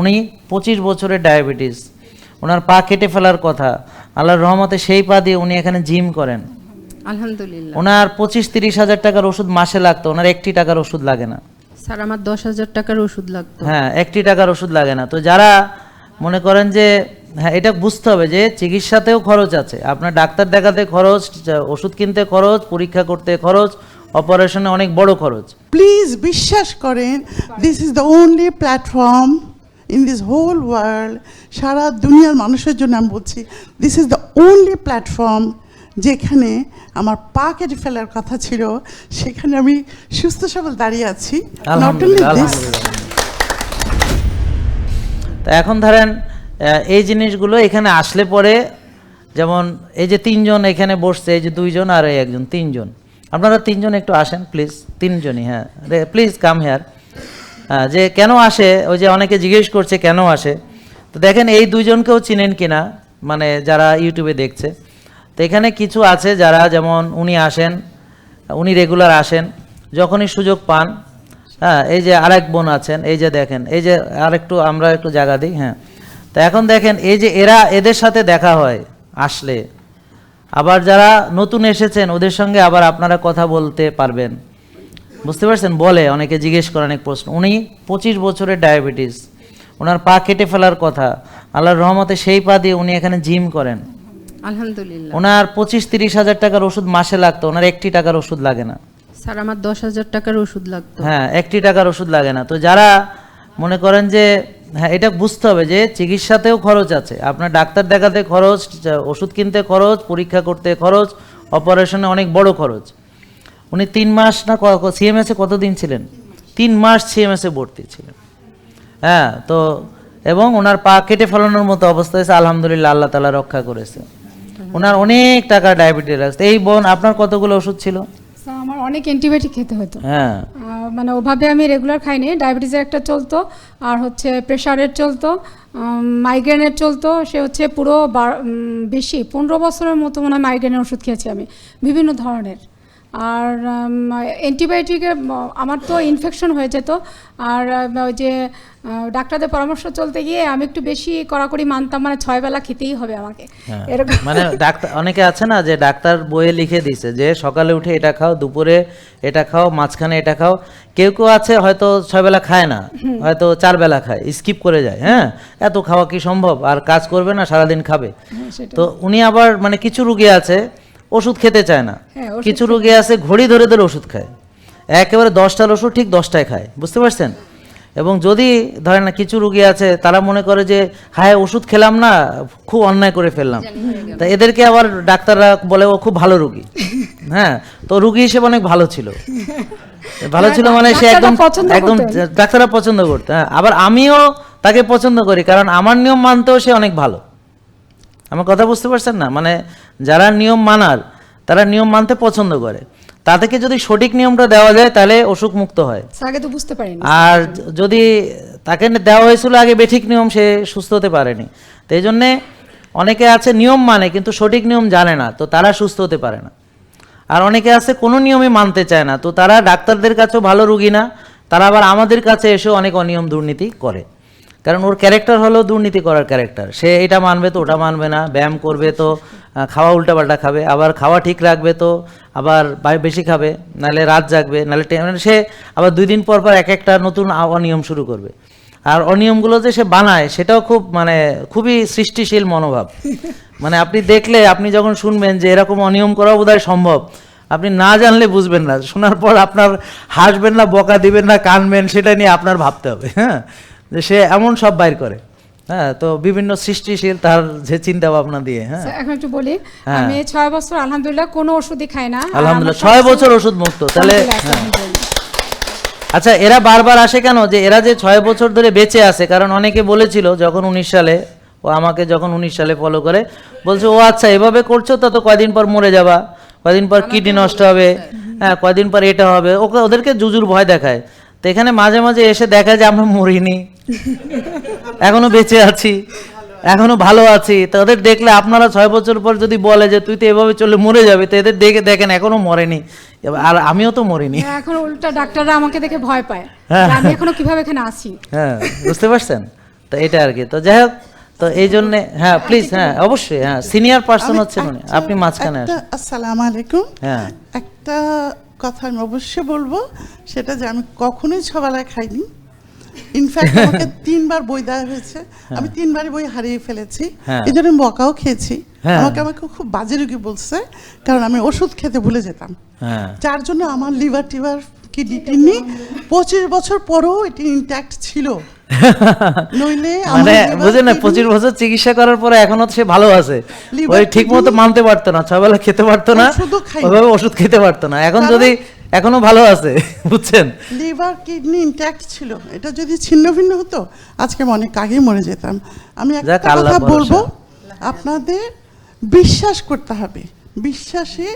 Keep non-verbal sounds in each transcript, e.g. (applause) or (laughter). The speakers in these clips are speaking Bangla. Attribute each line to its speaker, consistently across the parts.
Speaker 1: উনি পঁচিশ বছরের ডায়াবেটিস। ওনার পা কেটে ফেলার কথা। আল্লাহর রহমতে সেই পা দিয়ে উনি এখানে জিম করেন।
Speaker 2: আলহামদুলিল্লাহ।
Speaker 1: ওনার পঁচিশ তিরিশ হাজার টাকার ওষুধ মাসে লাগতো। ওনার একটি টাকার ওষুধ লাগে না।
Speaker 2: স্যার আমার দশ হাজার টাকার ওষুধ লাগতো।
Speaker 1: হ্যাঁ একটি টাকার ওষুধ লাগে না। তো যারা মনে করেন যে হ্যাঁ এটা বুঝতে হবে যে চিকিৎসাতেও খরচ আছে। আপনার ডাক্তার দেখাতে খরচ ওষুধ কিনতে খরচ পরীক্ষা করতে খরচ অপারেশনে অনেক বড় খরচ।
Speaker 3: প্লিজ বিশ্বাস করেন this is the only platform in this whole world সারা দুনিয়ার মানুষের জন্য আমি বলছি this is the only platform যেখানে আমার পা কেটে ফেলার কথা ছিল সেখানে আমি সুস্থ সবল দাঁড়িয়ে আছি। নট অনলি দিস
Speaker 1: তা এখন ধরেন এই জিনিসগুলো এখানে আসলে পরে যেমন এই যে তিনজন এখানে বসছে এই যে দুইজন আর এই একজন তিনজন। আপনারা তিনজন একটু আসেন প্লিজ তিনজনই হ্যাঁ। প্লিজ কাম হেয়ার যে কেন আসে? ওই যে অনেকে জিজ্ঞেস করছে, কেন আসে? তো দেখেন, এই দুইজনকেও চিনেন কিনা? মানে যারা ইউটিউবে দেখছে। তো এখানে কিছু আছে যারা, যেমন উনি আসেন, উনি রেগুলার আসেন, যখনই সুযোগ পান। হ্যাঁ এই যে আরেক বোন আছেন, এই যে দেখেন, এই যে আরেকটু আমরা একটু জায়গা দিই হ্যাঁ। তো এখন দেখেন, এই যে এরা এদের সাথে দেখা হয়, আসলে। আবার যারা নতুন এসেছেন, ওদের সঙ্গে আবার আপনারা কথা বলতে পারবেন। বুঝতে পারছেন? বলে অনেকে জিজ্ঞেস করে অনেক প্রশ্ন। উনি পঁচিশ বছরের ডায়াবেটিস। ওনার পা কেটে ফেলার কথা। আল্লাহর রহমতে সেই পা দিয়ে উনি এখানে জিম করেন।
Speaker 2: আলহামদুলিল্লাহ।
Speaker 1: ওনার পঁচিশ তিরিশ হাজার টাকার ওষুধ মাসে লাগতো। ওনার একটি টাকার ওষুধ লাগে না।
Speaker 2: স্যার আমার দশ হাজার টাকার ওষুধ লাগতো।
Speaker 1: হ্যাঁ একটি টাকার ওষুধ লাগে না। তো যারা মনে করেন যে হ্যাঁ এটা বুঝতে হবে যে চিকিৎসাতেও খরচ আছে। আপনার ডাক্তার দেখাতে খরচ ওষুধ কিনতে খরচ পরীক্ষা করতে খরচ অপারেশনে অনেক বড় খরচ। উনি তিন মাস না সিএমএসে কতদিন ছিলেন? তিন মাস সিএমএসে ভর্তি ছিলেন। হ্যাঁ তো এবং ওনার পা কেটে ফেলানোর মতো অবস্থা হয়েছে আলহামদুলিল্লাহ আল্লাহ তালা রক্ষা করেছে। ওনার অনেক টাকা ডায়াবেটিস আছে। এই বোন আপনার কতগুলো ওষুধ ছিল?
Speaker 4: আমার অনেক অ্যান্টিবায়োটিক খেতে হতো।
Speaker 1: হ্যাঁ।
Speaker 4: মানে ওভাবে আমি রেগুলার খাইনি। ডায়াবেটিসের একটা চলতো আর হচ্ছে প্রেশারের চলতো মাইগ্রেনের চলতো। সে হচ্ছে পুরো বেশি পনেরো বছরের মতো মনে হয় মাইগ্রেনের ওষুধ খেয়েছি আমি। বিভিন্ন ধরনের। আর অ্যান্টিবায়োটিকের আমার তো ইনফেকশন হয়ে যেত। আর ওই যে ডাক্তারদের পরামর্শ চলতে গিয়ে আমি একটু বেশি কড়াকড়ি মানতাম মানে ছয় বেলা খেতেই হবে আমাকে।
Speaker 1: হ্যাঁ।
Speaker 4: এরকম।
Speaker 1: মানে ডাক্তার অনেকে আছে না যে ডাক্তার বইয়ে লিখে দিছে যে সকালে উঠে এটা খাও দুপুরে এটা খাও মাঝখানে এটা খাও। কেউ কেউ আছে হয়তো ছয় বেলা খায় না হয়তো চার বেলা খায় স্কিপ করে যায় হ্যাঁ? এত খাওয়া কি সম্ভব? আর কাজ করবে না সারাদিন খাবে।
Speaker 4: হ্যাঁ,
Speaker 1: তো উনি আবার মানে কিছু রুগী আছে ওষুধ খেতে চায় না।
Speaker 4: হ্যাঁ,
Speaker 1: কিছু রুগী আছে ঘড়ি ধরে ধরে ওষুধ খায়। একেবারে দশটার ওষুধ ঠিক দশটায় খায় বুঝতে পারছেন? এবং যদি ধরেন না কিছু রুগী আছে তারা মনে করে যে হ্যাঁ ওষুধ খেলাম না খুব অন্যায় করে ফেললাম। তা এদেরকে আবার ডাক্তাররা বলে ও খুব ভালো রুগী। হ্যাঁ তো রুগী হিসেবে অনেক ভালো ছিল। (laughs) ভালো ছিল মানে সে একদম একদম ডাক্তাররা পছন্দ করতো হ্যাঁ। আবার আমিও তাকে পছন্দ করি কারণ আমার নিয়ম মানতেও সে অনেক ভালো। আমার কথা বুঝতে পারছেন না? মানে যারা নিয়ম মানার তারা নিয়ম মানতে পছন্দ করে। তা থেকে যদি সঠিক নিয়মটা দেওয়া যায় তাহলে অসুখ মুক্ত হয়।
Speaker 4: আগে তো বুঝতে পারিনি।
Speaker 1: আর যদি তাকে দেওয়া হয়েছিল আগে বেঠিক নিয়ম সে সুস্থ হতে পারেনি। তো এই জন্যে অনেকে আছে নিয়ম মানে কিন্তু সঠিক নিয়ম জানে না তো তারা সুস্থ হতে পারে না। আর অনেকে আছে কোনো নিয়মই মানতে চায় না তো তারা ডাক্তারদের কাছেও ভালো রুগী না তারা আবার আমাদের কাছে এসেও অনেক অনিয়ম দুর্নীতি করে। কারণ ওর ক্যারেক্টার হলো দুর্নীতি করার ক্যারেক্টার সে এটা মানবে তো, ওটা মানবে না, ব্যায়াম করবে তো খাওয়া উল্টাপাল্টা খাবে, আবার খাওয়া ঠিক রাখবে তো, আবার বেশি খাবে, নাহলে রাত জাগবে, নাহলে মানে সে আবার দুই দিন পর পর এক একটা নতুন অনিয়ম শুরু করবে। আর অনিয়মগুলো যে সে বানায়, সেটাও খুব মানে খুবই সৃষ্টিশীল মনোভাব। মানে আপনি দেখলে, আপনি যখন শুনবেন যে এরকম অনিয়ম করা বোধহয় সম্ভব, আপনি না জানলে বুঝবেন না। শোনার পর আপনার হাসবেন না, বকা দিবেন না, কানবেন, সেটা নিয়ে আপনার ভাবতে হবে হ্যাঁ? যে সে এমন সব বাইর করে। হ্যাঁ তো বিভিন্ন সৃষ্টিশীল তার যে চিন্তা ভাবনা দিয়ে হ্যাঁ।
Speaker 4: এখন একটু বলি
Speaker 1: হ্যাঁ।
Speaker 4: আমি ছয় বছর আলহামদুলিল্লাহ কোনো ওষুধই খাই না।
Speaker 1: আলহামদুলিল্লাহ ছয় বছর ওষুধ মুক্ত তাহলে হ্যাঁ। আচ্ছা এরা বারবার আসে কেন? যে এরা যে ছয় বছর ধরে বেঁচে আছে কারণ অনেকে বলেছিল যখন উনিশ সালে ও আমাকে যখন উনিশ সালে ফলো করে বলছে ও আচ্ছা এভাবে করছ তো তো কয়দিন পর মরে যাবা কয়দিন পর কিডনি নষ্ট হবে হ্যাঁ। কয়দিন পর এটা হবে। ওকে ওদেরকে জুজুর ভয় দেখায়। তো এখানে মাঝে মাঝে এসে দেখা যায় আমরা মরিনি। এখনও বেঁচে আছি। এখনও ভালো আছি। তো ওদের দেখলে আপনারা ছয় বছর পর যদি বলে যে তুই তো এভাবে চলে মরে যাবে তো এদের দেখে দেখেন এখনও মরেনি। আর আমিও তো মরিনি।
Speaker 4: হ্যাঁ, এখন উল্টা ডাক্তাররা আমাকে দেখে ভয় পায়
Speaker 1: হ্যাঁ।
Speaker 4: আমি এখনও কীভাবে এখানে আছি।
Speaker 1: হ্যাঁ বুঝতে পারছেন? তো এটা আর কি। তো যাই হোক তো এই জন্যে হ্যাঁ প্লিজ হ্যাঁ অবশ্যই হ্যাঁ সিনিয়র পার্সন
Speaker 3: আমি
Speaker 1: হচ্ছেন উনি। আপনি মাঝখানে আসেন।
Speaker 3: আসসালামু আলাইকুম।
Speaker 1: হ্যাঁ।
Speaker 3: একটা কথা আমি অবশ্যই বলব সেটা যে আমি কখনোই ছবেলায় খাইনি। ইনফ্যাক্ট আমাকে (laughs) তিনবার বই দেওয়া হয়েছে। আমি তিনবারই বই হারিয়ে ফেলেছি।
Speaker 1: হ্যাঁ।
Speaker 3: এই জন্য আমি বকাও খেয়েছি।
Speaker 1: হ্যাঁ।
Speaker 3: আমাকে আমাকে খুব বাজে রুগী বলছে কারণ আমি ওষুধ খেতে ভুলে যেতাম।
Speaker 1: হ্যাঁ।
Speaker 3: যার জন্য আমার লিভার টিভার কিডনি টিডনি পঁচিশ বছর পরও এটি ইন্ট্যাক্ট ছিল। (laughs)
Speaker 1: মানে বুঝেন না পঁচিশ বছর চিকিৎসা করার পরে এখনও সে ভালো আছে। ওই ঠিক মতো মানতে পারতো না ছবেলা খেতে পারতো না ওইভাবে ওষুধ খেতে পারতো না। এখন যদি এখনও ভালো আছে (laughs) বুঝছেন?
Speaker 3: লিভার কিডনি ইন্ট্যাক্ট ছিল। এটা যদি ছিন্ন ভিন্ন হতো আজকে অনেক আগেই মরে যেতাম। আমি একটা কথা বলব আপনাদের বিশ্বাস করতে হবে। বিশ্বাসে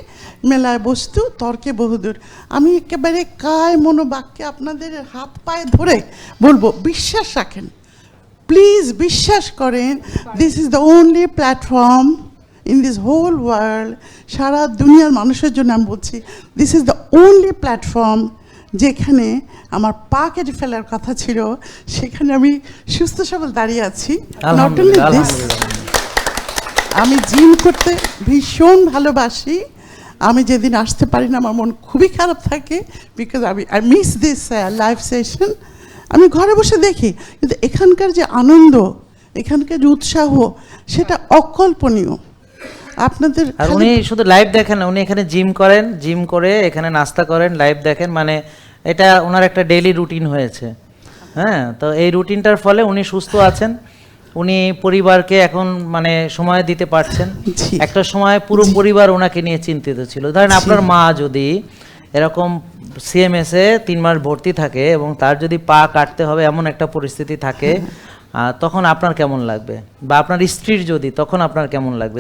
Speaker 3: মেলায় বস্তু, তর্কে বহুদূর। আমি একেবারে কায় মনোবাক্যে আপনাদের হাত পায়ে ধরে বলব, বিশ্বাস রাখেন। প্লিজ বিশ্বাস করেন this is the only platform in this whole world সারা দুনিয়ার মানুষের জন্য আমি বলছি this is the only platform যেখানে আমার পা কেটে ফেলার কথা ছিল, সেখানে আমি সুস্থ সবল দাঁড়িয়ে আছি। নট অনলি দিস আমি জিম করতে ভীষণ ভালোবাসি। আমি যেদিন আসতে পারি না আমার মন খুবই খারাপ থাকে বিকজ আমি I miss this live session আমি ঘরে বসে দেখি কিন্তু এখানকার যে আনন্দ এখানকার যে উৎসাহ সেটা অকল্পনীয়। আপনাদের
Speaker 1: আর উনি শুধু লাইভ দেখেন উনি এখানে জিম করেন জিম করে এখানে নাস্তা করেন লাইভ দেখেন মানে এটা ওনার একটা ডেইলি রুটিন হয়েছে। হ্যাঁ তো এই রুটিনটার ফলে উনি সুস্থ আছেন। উনি পরিবারকে এখন মানে সময় দিতে পারছেন। একটা সময় পুরো পরিবার ওনাকে নিয়ে চিন্তিত ছিল। ধরেন আপনার মা যদি এরকম সিএমএস এ তিন মাস ভর্তি থাকে এবং তার যদি পা কাটতে হবে এমন একটা পরিস্থিতি থাকে আহ, তখন আপনার কেমন লাগবে? বা আপনার স্ত্রীর যদি তখন আপনার কেমন লাগবে.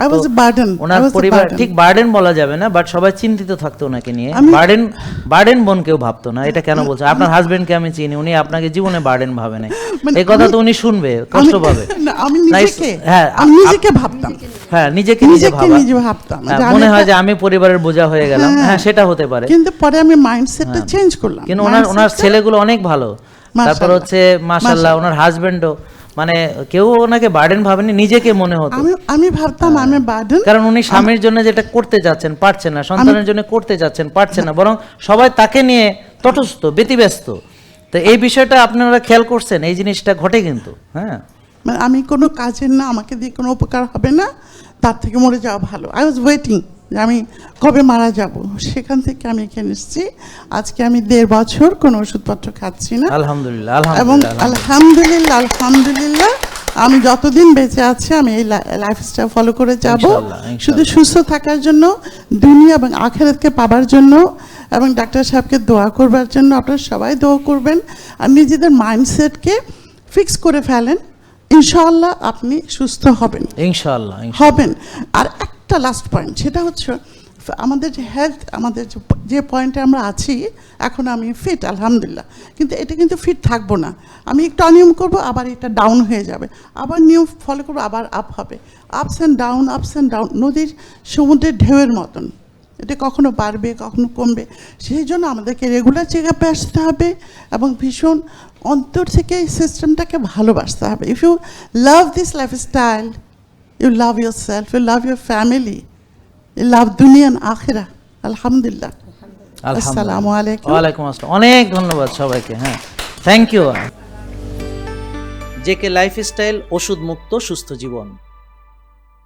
Speaker 1: ওনার পরিবার ঠিক বার্ডেন বলা যাবে না বাট সবাই চিন্তিত থাকতো ওনাকে নিয়ে। বার্ডেন বার্ডেন বোন কেউ ভাবতো না এটা কেন বলছে? আপনার হাজবেন্ডকে আমি চিনি উনি আপনাকে জীবনে বার্ডেন ভাবে নাই।
Speaker 3: মানে
Speaker 1: এই কথা তো উনি শুনবে কষ্ট পাবে। (laughs)
Speaker 3: আমি নিজেকে
Speaker 1: হ্যাঁ,
Speaker 3: আমি নিজেকে ভাবতাম।
Speaker 1: হ্যাঁ নিজেকে নিজে
Speaker 3: ভাবতাম।
Speaker 1: হ্যাঁ, মনে হয় যে আমি পরিবারের বোঝা হয়ে গেলাম।
Speaker 3: হ্যাঁ।
Speaker 1: হ্যাঁ সেটা হতে পারে।
Speaker 3: কিন্তু পরে আমি মাইন্ডসেটটা চেঞ্জ করলাম।
Speaker 1: কিন্তু ওনার ওনার ছেলেগুলো অনেক ভালো। তারপর হচ্ছে মাশাল্লাহ ওনার হাজবেন্ডও মানে কেউ ওনাকে বার্ডেন ভাবেনি নিজেকে মনে হতো।
Speaker 3: আমি আমি ভাবতাম আমি বার্ডেন
Speaker 1: কারণ উনি স্বামীর জন্য যেটা করতে যাচ্ছেন পারছেন না সন্তানের জন্য করতে যাচ্ছেন পারছেন না বরং সবাই তাকে নিয়ে তটস্থ ব্যতিব্যস্ত। তো এই বিষয়টা আপনারা খেয়াল করছেন এই জিনিসটা ঘটে কিন্তু হ্যাঁ।
Speaker 3: মানে আমি কোনো কাজের না আমাকে দিয়ে কোনো উপকার হবে না তার থেকে মরে যাওয়া ভালো। আই ওয়াজ ওয়েটিং আমি কবে মারা যাব? সেখান থেকে আমি এখানে এসেছি। আজকে আমি দেড় বছর কোনো ওষুধপত্র খাচ্ছি না।
Speaker 1: আলহামদুলিল্লাহ
Speaker 3: এবং
Speaker 1: আলহামদুলিল্লাহ।
Speaker 3: আলহামদুলিল্লাহ আমি যতদিন বেঁচে আছি আমি এই লাইফস্টাইল ফলো করে যাব। শুধু সুস্থ থাকার জন্য দুনিয়া এবং আখেরাতকে পাবার জন্য এবং ডাক্তার সাহেবকে দোয়া করবার জন্য আপনারা সবাই দোয়া করবেন আর নিজেদের মাইন্ডসেটকে ফিক্স করে ফেলেন। ইনশাআল্লাহ আপনি সুস্থ হবেন।
Speaker 1: ইনশাআল্লাহ।
Speaker 3: হবেন। আর একটা লাস্ট পয়েন্ট সেটা হচ্ছে আমাদের যে হেলথ আমাদের যে পয়েন্টে আমরা আছি, এখন আমি ফিট আলহামদুলিল্লাহ। কিন্তু এটা কিন্তু ফিট থাকব না। আমি একটু অনিয়ম করব, আবার এটা ডাউন হয়ে যাবে। আবার নিয়ম ফলো করব, আবার আপ হবে। Ups and down ups and down নদীর সমুদ্রের ঢেউয়ের মতন। এটা কখনো বাড়বে, কখনো কমবে। সেই জন্য আমাদেরকে রেগুলার চেক আপে আসতে হবে এবং ভীষণ অন্তর থেকে সিস্টেমটাকে ভালোবাসতে হবে। If you love this lifestyle You love yourself, you love your family, you love দুনিয়া আখেরা আলহামদুলিল্লাহ আসসালামু আলাইকুম
Speaker 1: ওয়ালাইকুম আসসালাম অনেক ধন্যবাদ সবাইকে হ্যাঁ। থ্যাংক ইউ জেকে লাইফস্টাইল ওষুধ মুক্ত সুস্থ জীবন।